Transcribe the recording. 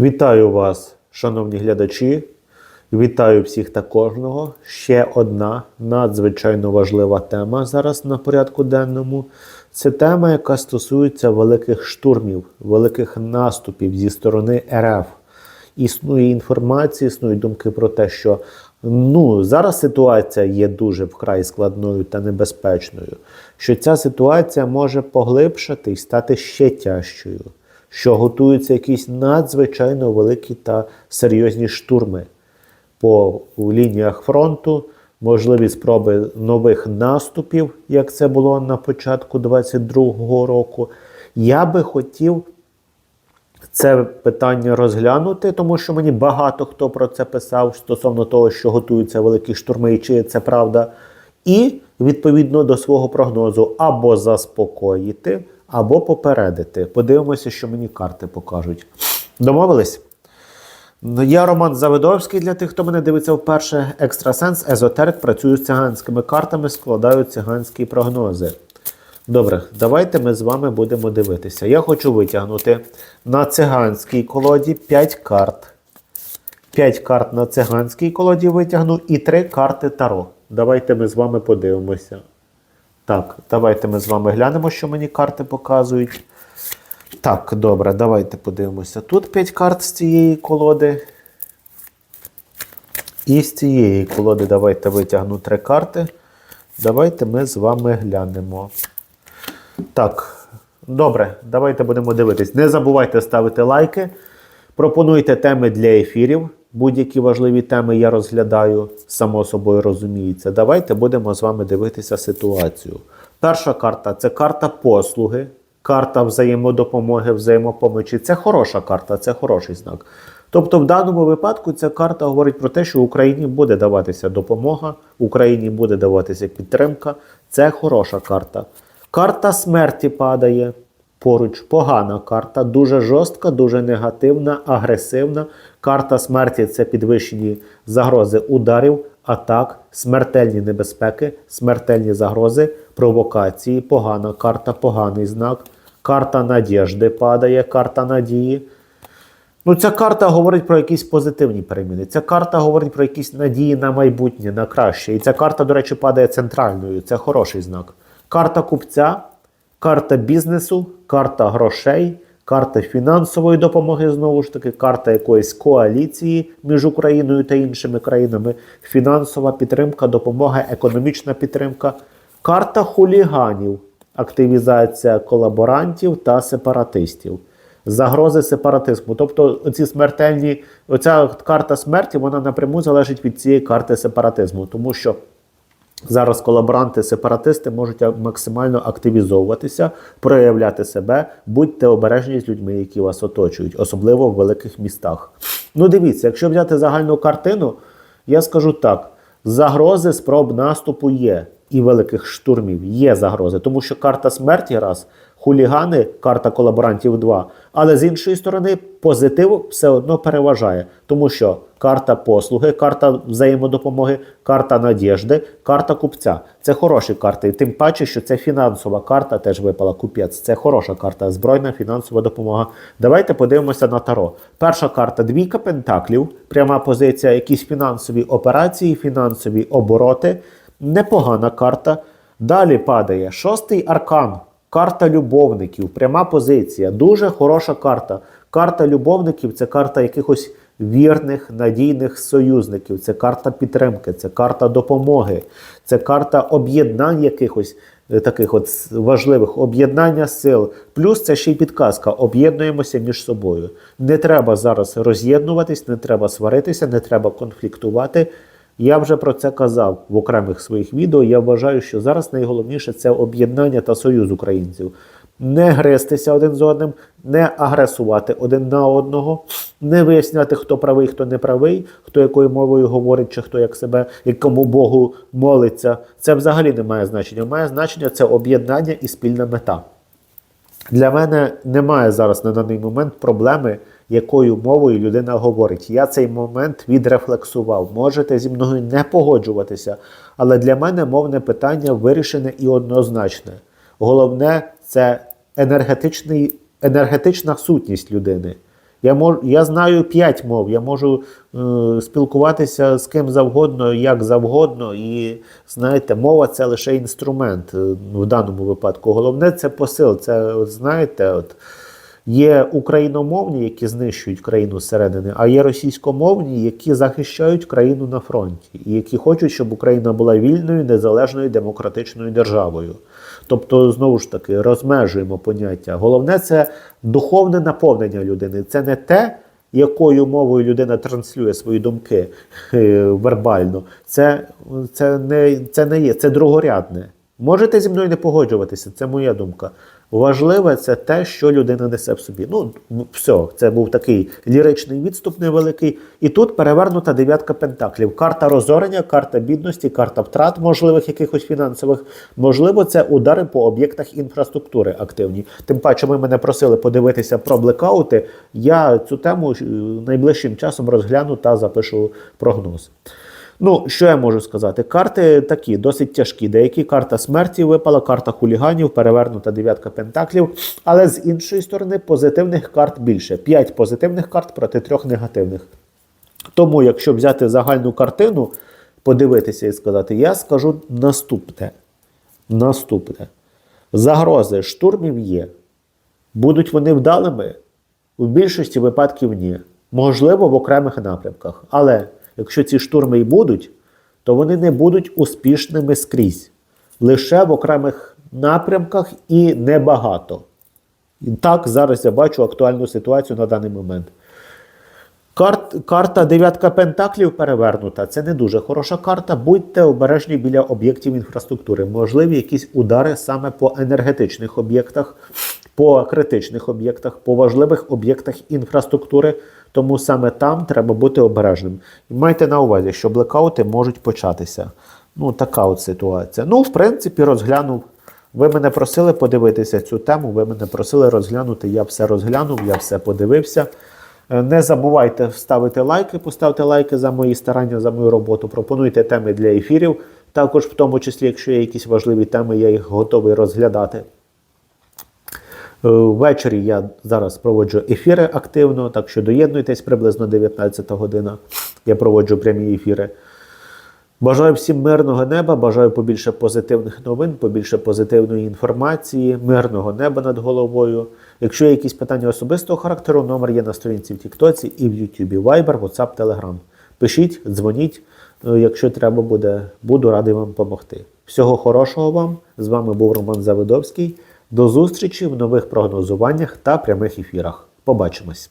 Вітаю вас, шановні глядачі. Вітаю всіх та кожного. Ще одна надзвичайно важлива тема зараз на порядку денному. Це тема, яка стосується великих штурмів, великих наступів зі сторони РФ. Існує інформація, існують думки про те, що ну, зараз ситуація є дуже вкрай складною та небезпечною, що ця ситуація може поглибшати і стати ще тяжчою, що готуються якісь надзвичайно великі та серйозні штурми по лініях фронту, можливі спроби нових наступів, як це було на початку 22-го року. Я би хотів це питання розглянути, тому що мені багато хто про це писав стосовно того, що готуються великі штурми, і чи це правда. І відповідно до свого прогнозу або заспокоїти, або попередити. Подивимося, що мені карти покажуть. Домовились? Ну, Я Роман Завидовський. Для тих, хто мене дивиться вперше, екстрасенс, езотерик, працюю з циганськими картами, складаю циганські прогнози. Добре, давайте ми з вами будемо дивитися. Я хочу витягнути на циганській колоді 5 карт. 5 карт на циганській колоді витягну і 3 карти Таро. Давайте ми з вами подивимося. Так, давайте ми з вами глянемо, що мені карти показують. Так, добре, давайте подивимося. Тут 5 карт з цієї колоди. І з цієї колоди давайте витягну 3 карти. Давайте ми з вами глянемо. Так, добре, давайте будемо дивитись. Не забувайте ставити лайки. Пропонуйте теми для ефірів. Будь-які важливі теми я розглядаю, само собою розуміється. Давайте будемо з вами дивитися ситуацію. Перша карта це карта послуги, карта взаємодопомоги, взаємопомочі. Це хороша карта, це хороший знак. Тобто, в даному випадку ця карта говорить про те, що Україні буде даватися допомога, Україні буде даватися підтримка. Це хороша карта. Карта смерті падає поруч. Погана карта, дуже жорстка, дуже негативна, агресивна. Карта смерті це підвищені загрози ударів, атак, смертельні небезпеки, смертельні загрози, провокації. Погана карта, поганий знак. Карта надіжди падає, карта надії. Ну, ця карта говорить про якісь позитивні переміни. Ця карта говорить про якісь надії на майбутнє, на краще. І ця карта, до речі, падає центральною. Це хороший знак. Карта купця, карта бізнесу, карта грошей, карта фінансової допомоги, знову ж таки, карта якоїсь коаліції між Україною та іншими країнами, фінансова підтримка, допомога, економічна підтримка, карта хуліганів, активізація колаборантів та сепаратистів. Загрози сепаратизму. Тобто ці смертельні, оця карта смерті вона напряму залежить від цієї карти сепаратизму, тому що зараз колаборанти, сепаратисти можуть максимально активізовуватися, проявляти себе, будьте обережні з людьми, які вас оточують, особливо в великих містах. Ну, дивіться, якщо взяти загальну картину, я скажу так: загрози спроб наступу є. І великих штурмів є загрози, тому що карта смерті раз, хулігани, карта колаборантів 2. Але з іншої сторони, позитив все одно переважає, тому що карта послуги, карта взаємодопомоги, карта надіжди, карта купця це хороші карти. І тим паче, що це фінансова карта теж випала купець. Це хороша карта, збройна фінансова допомога. Давайте подивимося на таро. Перша карта двійка пентаклів, пряма позиція, якісь фінансові операції, фінансові обороти. Непогана карта. Далі падає шостий аркан. Карта любовників, пряма позиція. Дуже хороша карта. Карта любовників це карта якихось вірних, надійних союзників, це карта підтримки, це карта допомоги, це карта об'єднань якихось е, таких от важливих об'єднання сил. Плюс це ще й підказка. Об'єднуємося між собою. Не треба зараз роз'єднуватись, не треба сваритися, не треба конфліктувати. Я вже про це казав в окремих своїх відео. Я вважаю, що зараз найголовніше це об'єднання та союз українців. Не гристися один з одним, не агресувати один на одного, не виясняти, хто правий, хто не правий, хто якою мовою говорить, чи хто як себе, якому Богу молиться. Це взагалі не має значення. Має значення це об'єднання і спільна мета. Для мене немає зараз на даний момент проблеми, якою мовою людина говорить. Я цей момент відрефлексував. Можете зі мною не погоджуватися, але для мене мовне питання вирішене і однозначне. Головне це енергетичний, енергетична сутність людини. Я мож, я знаю п'ять мов, я можу е, спілкуватися з ким завгодно, як завгодно. І знаєте, мова це лише інструмент е, в даному випадку. Головне це посил. Це, знаєте, от, є україномовні, які знищують країну зсередини, а є російськомовні, які захищають країну на фронті, і які хочуть, щоб Україна була вільною, незалежною демократичною державою. Тобто, знову ж таки, розмежуємо поняття. Головне це духовне наповнення людини. Це не те, якою мовою людина транслює свої думки е, вербально. Це, це, не, це не є, це другорядне. Можете зі мною не погоджуватися, це моя думка. Важливе це те, що людина несе в собі. Ну, все, це був такий ліричний відступ невеликий. І тут перевернута дев'ятка пентаклів. Карта розорення, карта бідності, карта втрат можливих якихось фінансових. Можливо, це удари по об'єктах інфраструктури активні. Тим паче, ви мене просили подивитися про блекаути. Я цю тему е, найближчим часом розгляну та запишу прогноз. Ну, що я можу сказати? Карти такі досить тяжкі. Деякі карта смерті випала, карта хуліганів, перевернута дев'ятка пентаклів. Але з іншої сторони, позитивних карт більше. П'ять позитивних карт проти трьох негативних. Тому, якщо взяти загальну картину, подивитися і сказати, я скажу наступне. Наступне. Загрози штурмів є. Будуть вони вдалими? У більшості випадків ні. Можливо, в окремих напрямках. Але якщо ці штурми і будуть, то вони не будуть успішними скрізь. Лише в окремих напрямках і небагато. І так, зараз я бачу актуальну ситуацію на даний момент. Карт, карта дев'ятка пентаклів перевернута. Це не дуже хороша карта. Будьте обережні біля об'єктів інфраструктури. Можливі якісь удари саме по енергетичних об'єктах, по критичних об'єктах, по важливих об'єктах інфраструктури. Тому саме там треба бути обережним. І майте на увазі, що блекаути можуть початися. Ну, така от ситуація. Ну, в принципі, розглянув. Ви мене просили подивитися цю тему, ви мене просили розглянути. Я все розглянув, я все подивився. Е, Не забувайте ставити лайки, поставте лайки за мої старання, за мою роботу. Пропонуйте теми для ефірів. Також, в тому числі, якщо є якісь важливі теми, я їх готовий розглядати. Е, Ввечері я зараз проводжу ефіри активно, так що доєднуйтесь приблизно 19 година. Я проводжу прямі ефіри. Бажаю всім мирного неба, бажаю побільше позитивних новин, побільше позитивної інформації, мирного неба над головою. Якщо є якісь питання особистого характеру, номер є на сторінці в Тіктоці і в Ютубі, Viber, WhatsApp, Telegram. Пишіть, дзвоніть, е, якщо треба буде, буду радий вам допомогти. Всього хорошого вам! З вами був Роман Завидовський. До зустрічі в нових прогнозуваннях та прямих ефірах. Побачимось!